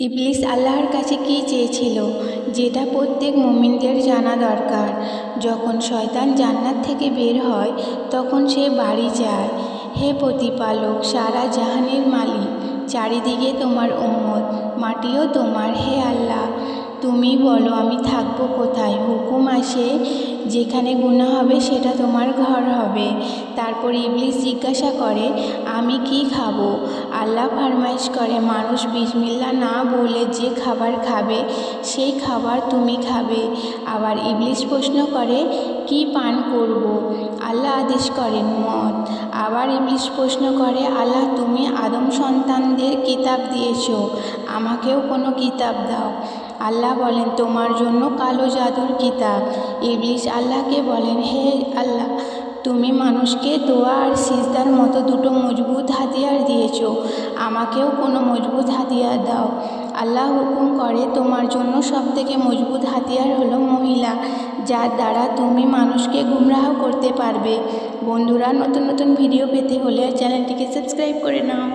ইবলিস আল্লাহর কাছে কী চেয়েছিল? যেটা প্রত্যেক মুমিনদের জানা দরকার। যখন শয়তান জান্নাত থেকে বের হয়, তখন সে বাড়ি যায়। হে প্রতিপালক, সারা জাহানের মালিক, চারিদিকে তোমার উম্মত, মাটিও তোমার, হে আল্লাহ। তুমি বলো, আমি থাকব কোথায়? হুকুম আসে, যেখানে গুনাহ হবে সেটা তোমার ঘর হবে। তারপর ইবলিস জিজ্ঞাসা করে, আমি কি খাব? আল্লাহ ফরমাইশ করে, মানুষ বিসমিল্লা না বলে যে খাবার খাবে, সেই খাবার তুমি খাবে। আবার ইবলিশ প্রশ্ন করে, কি পান করব? আল্লাহ আদেশ করেন, মদ। আবার ইবলিশ প্রশ্ন করে, আল্লাহ, তুমি আদম সন্তানদের কিতাব দিয়েছ, আমাকেও কোনো কিতাব দাও। আল্লাহ বলেন, তোমার জন্য কালো জাদুর কিতাব। ইবলিশ আল্লাহকে বলেন, হে আল্লাহ তুমি মানুষকে দোয়া আর সিজদার মতো দুটো মজবুত হাতিয়ার দিয়েছ। আমাকেও কোনো মজবুত হাতিয়ার দাও। আল্লাহ হুকুম করে, তোমার জন্য সবথেকে মজবুত হাতিয়ার হলো মহিলা, যার দ্বারা তুমি মানুষকে গুমরাহ করতে পারবে। বন্ধুরা, নতুন নতুন ভিডিও পেতে হলে চ্যানেলটিকে সাবস্ক্রাইব করে নাও।